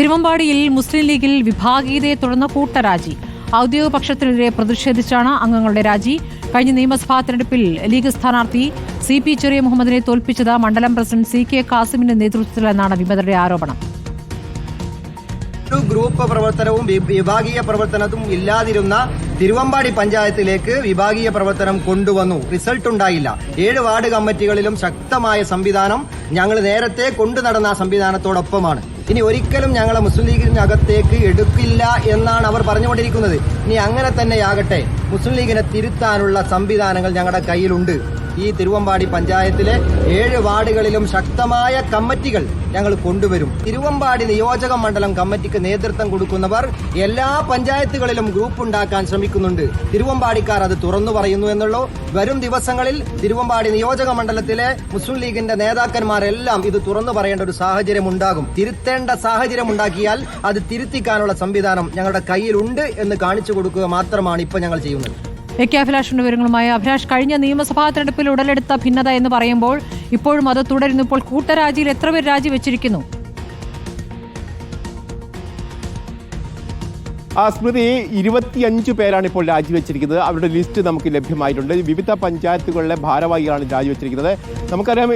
തിരുവമ്പാടിയിൽ മുസ്ലിം ലീഗിൽ വിഭാഗീയതയെ തുടർന്ന് കൂട്ടരാജി ഔദ്യോഗിക പക്ഷത്തിനെതിരെ പ്രതിഷേധിച്ചാണ് അംഗങ്ങളുടെ രാജി. കഴിഞ്ഞ നിയമസഭാ തെരഞ്ഞെടുപ്പിൽ ലീഗ് സ്ഥാനാർത്ഥി സി പി ചെറിയ മുഹമ്മദിനെ തോൽപ്പിച്ചത് മണ്ഡലം പ്രസിഡന്റ് സി കെ കാസിമിന്റെ നേതൃത്വത്തിലെന്നാണ് വിമതരുടെ ആരോപണം. ഗ്രൂപ്പ് പ്രവർത്തനവും വിഭാഗീയ പ്രവർത്തനവും ഇല്ലാതിരുന്ന തിരുവമ്പാടി പഞ്ചായത്തിലേക്ക് വിഭാഗീയ പ്രവർത്തനം കൊണ്ടുവന്നു. റിസൾട്ട് ഉണ്ടായില്ല. ഏഴ് വാർഡ് കമ്മിറ്റികളിലും ശക്തമായ സംവിധാനം ഞങ്ങൾ നേരത്തെ കൊണ്ടു നടന്ന സംവിധാനത്തോടൊപ്പമാണ്. ഇനി ഒരിക്കലും ഞങ്ങളെ മുസ്ലിം ലീഗിനകത്തേക്ക് എടുക്കില്ല എന്നാണ് അവർ പറഞ്ഞുകൊണ്ടിരിക്കുന്നത്. ഇനി അങ്ങനെ തന്നെയാകട്ടെ. മുസ്ലിം ലീഗിനെ തിരുത്താനുള്ള സംവിധാനങ്ങൾ ഞങ്ങളുടെ കയ്യിലുണ്ട്. ഈ തിരുവമ്പാടി പഞ്ചായത്തിലെ ഏഴ് വാർഡുകളിലും ശക്തമായ കമ്മിറ്റികൾ ഞങ്ങൾ കൊണ്ടുവരും. തിരുവമ്പാടി നിയോജക മണ്ഡലം കമ്മിറ്റിക്ക് നേതൃത്വം കൊടുക്കുന്നവർ എല്ലാ പഞ്ചായത്തുകളിലും ഗ്രൂപ്പ് ഉണ്ടാക്കാൻ ശ്രമിക്കുന്നുണ്ട്. തിരുവമ്പാടിക്കാർ അത് തുറന്നു പറയുന്നു എന്നുള്ളൂ. വരും ദിവസങ്ങളിൽ തിരുവമ്പാടി നിയോജക മണ്ഡലത്തിലെ മുസ്ലിം ലീഗിന്റെ നേതാക്കന്മാരെല്ലാം ഇത് തുറന്നു പറയേണ്ട ഒരു സാഹചര്യം ഉണ്ടാകും. തിരുത്തേണ്ട സാഹചര്യം ഉണ്ടാക്കിയാൽ അത് തിരുത്തിക്കാനുള്ള സംവിധാനം ഞങ്ങളുടെ കയ്യിലുണ്ട് എന്ന് കാണിച്ചു കൊടുക്കുക മാത്രമാണ് ഇപ്പൊ ഞങ്ങൾ ചെയ്യുന്നത്. എ വിവരങ്ങളുമായി അഭിലാഷ് കഴിഞ്ഞ നിയമസഭാ തെരഞ്ഞെടുപ്പിൽ ഉടലെടുത്ത ഭിന്നത എന്ന് പറയുമ്പോൾ ഇപ്പോഴും അത് തുടരുന്നു. ഇപ്പോൾ കൂട്ടരാജിയിൽ എത്ര പേർ രാജിവെച്ചിരിക്കുന്നു? ആ സ്മൃതി ഇരുപത്തിയഞ്ച് പേരാണ് ഇപ്പോൾ രാജിവെച്ചിരിക്കുന്നത്. അവരുടെ ലിസ്റ്റ് നമുക്ക് ലഭ്യമായിട്ടുണ്ട്. വിവിധ പഞ്ചായത്തുകളിലെ ഭാരവാഹികളാണ് രാജിവെച്ചിരിക്കുന്നത്. നമുക്കറിയാം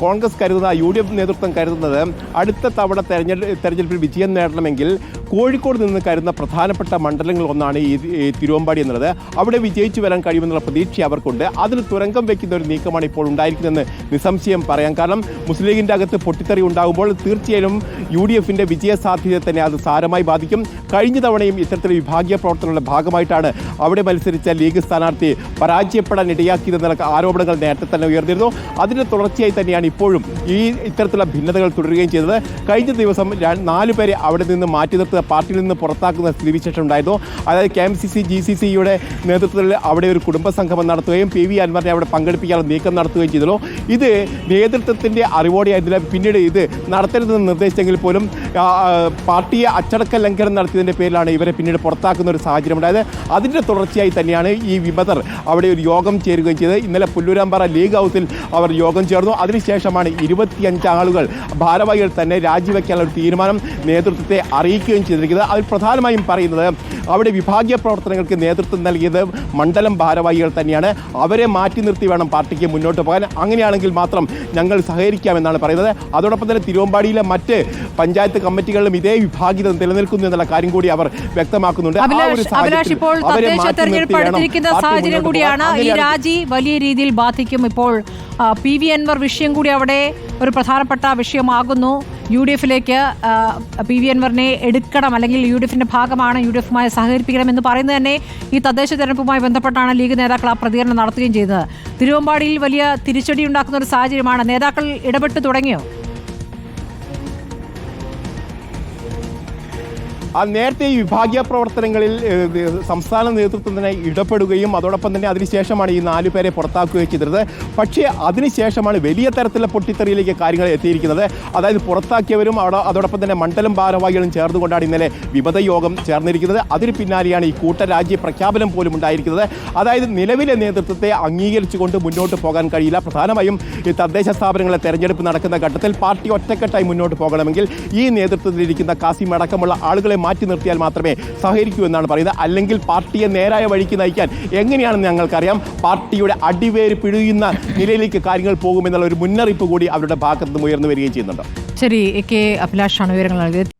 കോൺഗ്രസ് കരുതുന്ന യു ഡി എഫ് നേതൃത്വം കരുതുന്നത് അടുത്ത തവണ തെരഞ്ഞെടുപ്പ് തെരഞ്ഞെടുപ്പിൽ വിജയം നേടണമെങ്കിൽ കോഴിക്കോട് നിന്ന് കരുതുന്ന പ്രധാനപ്പെട്ട മണ്ഡലങ്ങൾ ഒന്നാണ് ഈ തിരുവമ്പാടി എന്നുള്ളത്. അവിടെ വിജയിച്ചു വരാൻ കഴിയുമെന്നുള്ള പ്രതീക്ഷ അവർക്കുണ്ട്. അതിന് തുരങ്കം വെക്കുന്ന ഒരു നീക്കമാണ് ഇപ്പോൾ ഉണ്ടായിരിക്കുന്നതെന്ന് നിസ്സംശയം പറയാം. കാരണം മുസ്ലിം ലീഗിന്റെ അകത്ത് പൊട്ടിത്തെറി ഉണ്ടാകുമ്പോൾ തീർച്ചയായും യു ഡി എഫിന്റെ വിജയ സാധ്യത തന്നെ അത് സാരമായി ബാധിക്കും. കഴിഞ്ഞ തവണയും ഇത്തരത്തിൽ വിഭാഗീയ പ്രവർത്തനങ്ങളുടെ ഭാഗമായിട്ടാണ് അവിടെ മത്സരിച്ച ലീഗ് സ്ഥാനാർത്ഥി പരാജയപ്പെടാൻ ഇടയാക്കിയതെന്നുള്ള ആരോപണങ്ങൾ നേരത്തെ തന്നെ ഉയർന്നിരുന്നു. അതിന്റെ തുടർച്ചയായി തന്നെയാണ് ഇപ്പോഴും ഈ ഇത്തരത്തിലുള്ള ഭിന്നതകൾ തുടരുകയും ചെയ്തത്. കഴിഞ്ഞ ദിവസം നാലുപേരെ പേരെ അവിടെ നിന്ന് മാറ്റി നിർത്തുക പാർട്ടിയിൽ നിന്ന് പുറത്താക്കുന്ന സ്ഥിതിവിശേഷം ഉണ്ടായിരുന്നു. അതായത് K M C C G C സിയുടെ നേതൃത്വത്തിൽ അവിടെ ഒരു കുടുംബ സംഗമം നടത്തുകയും പി വി അൻവറിനെ അവിടെ പങ്കെടുപ്പിക്കാനുള്ള നീക്കം നടത്തുകയും ചെയ്തല്ലോ ഇത് നേതൃത്വത്തിന്റെ അറിവോടെയായിരുന്നില്ല. പിന്നീട് ഇത് നടത്തരുതെന്ന് നിർദ്ദേശിച്ചെങ്കിൽ പോലും പാർട്ടിയെ അച്ചടക്ക ലംഘനം നടത്തിയതിന്റെ പേരിലാണ് ഇവരെ പിന്നീട് പുറത്താക്കുന്ന ഒരു സാഹചര്യം ഉണ്ടായത്. അതിന്റെ തുടർച്ചയായി തന്നെയാണ് ഈ വിമതർ അവിടെ ഒരു യോഗം ചേരുകയും ചെയ്തത്. ഇന്നലെ പുല്ലൂരാമ്പാറ ലീഗ് ഹൗസിൽ അവർ യോഗം ചേർന്നു. അതിനുശേഷമാണ് ഇരുപത്തിയഞ്ച് ആളുകൾ ഭാരവാഹികൾ തന്നെ രാജിവെക്കാനുള്ള ഒരു തീരുമാനം നേതൃത്വത്തെ അറിയിക്കുകയും ചെയ്തിരിക്കുന്നത്. അതിൽ പ്രധാനമായും പറയുന്നത് അവിടെ വിഭാഗീയ പ്രവർത്തനങ്ങൾക്ക് നേതൃത്വം നൽകിയത് മണ്ഡലം ഭാരവാഹികൾ തന്നെയാണ്. അവരെ മാറ്റി നിർത്തി വേണം പാർട്ടിക്ക് മുന്നോട്ട് പോകാൻ. അങ്ങനെയാണെങ്കിൽ മാത്രം ഞങ്ങൾ സഹകരിക്കാമെന്നാണ് പറയുന്നത്. അതോടൊപ്പം തന്നെ തിരുവമ്പാടിയിലെ മറ്റ് പഞ്ചായത്ത് കമ്മിറ്റികളിലും ഇതേ വിഭാഗീയത നിലനിൽക്കുന്നു എന്നുള്ള കാര്യം കൂടി അവർ വ്യക്തമാക്കുന്നുണ്ട്. ആ ഒരു സാഹചര്യത്തിൽ അവരെ മാറ്റി നിർത്തി വേണം കൂടിയാണ്. ഈ രാജി വലിയ രീതിയിൽ ബാധിക്കും ഇപ്പോൾ പി വി അൻവർ വിഷയം കൂടി അവിടെ ഒരു പ്രധാനപ്പെട്ട വിഷയമാകുന്നു. യു ഡി എഫിലേക്ക് പി വി അൻവറിനെ എടുക്കണം അല്ലെങ്കിൽ യു ഡി എഫിന്റെ ഭാഗമാണ് യു ഡി എഫുമായി സഹകരിപ്പിക്കണം എന്ന് പറയുന്നത് തന്നെ ഈ തദ്ദേശ തെരഞ്ഞെടുപ്പുമായി ബന്ധപ്പെട്ടാണ് ലീഗ് നേതാക്കൾ ആ പ്രതികരണം നടത്തുകയും ചെയ്തത്. തിരുവമ്പാടിയിൽ വലിയ തിരിച്ചടി ഉണ്ടാക്കുന്ന ഒരു സാഹചര്യമാണ്. നേതാക്കൾ ഇടപെട്ട് തുടങ്ങിയോ? ആ നേരത്തെ ഈ വിഭാഗീയ പ്രവർത്തനങ്ങളിൽ സംസ്ഥാന നേതൃത്വം തന്നെ ഇടപെടുകയും അതോടൊപ്പം തന്നെ അതിനുശേഷമാണ് ഈ നാലു പേരെ പുറത്താക്കുകയും ചെയ്തത് പക്ഷേ അതിനുശേഷമാണ് വലിയ തരത്തിലുള്ള പൊട്ടിത്തെറിയിലേക്ക് കാര്യങ്ങൾ എത്തിയിരിക്കുന്നത്. അതായത് പുറത്താക്കിയവരും അവിടെ അതോടൊപ്പം തന്നെ മണ്ഡലം ഭാരവാഹികളും ചേർന്നുകൊണ്ടാണ് ഇന്നലെ വിമത യോഗം ചേർന്നിരിക്കുന്നത്. അതിന് പിന്നാലെയാണ് ഈ കൂട്ടരാജ്യ പ്രഖ്യാപനം പോലും ഉണ്ടായിരിക്കുന്നത്. അതായത് നിലവിലെ നേതൃത്വത്തെ അംഗീകരിച്ചുകൊണ്ട് മുന്നോട്ട് പോകാൻ കഴിയില്ല. പ്രധാനമായും ഈ തദ്ദേശ സ്ഥാപനങ്ങളെ തെരഞ്ഞെടുപ്പ് നടക്കുന്ന ഘട്ടത്തിൽ പാർട്ടി ഒറ്റക്കെട്ടായി മുന്നോട്ട് പോകണമെങ്കിൽ ഈ നേതൃത്വത്തിലിരിക്കുന്ന കാസിം അടക്കമുള്ള ആളുകളെ മാറ്റി നിർത്തിയാൽ മാത്രമേ സഹകരിക്കൂ എന്നാണ് പറയുന്നത്. അല്ലെങ്കിൽ പാർട്ടിയെ നേരായ വഴിക്ക് നയിക്കാൻ എങ്ങനെയാണെന്ന് ഞങ്ങൾക്കറിയാം. പാർട്ടിയുടെ അടിവേര് പിഴുയുന്ന നിലയിലേക്ക് കാര്യങ്ങൾ പോകുമെന്നുള്ള ഒരു മുന്നറിയിപ്പ് കൂടി അവരുടെ ഭാഗത്ത് നിന്ന് ഉയർന്നു വരികയും ചെയ്യുന്നുണ്ട്. ശരി കെ അഭിലാഷാണ് വിവരങ്ങൾ നൽകിയത്.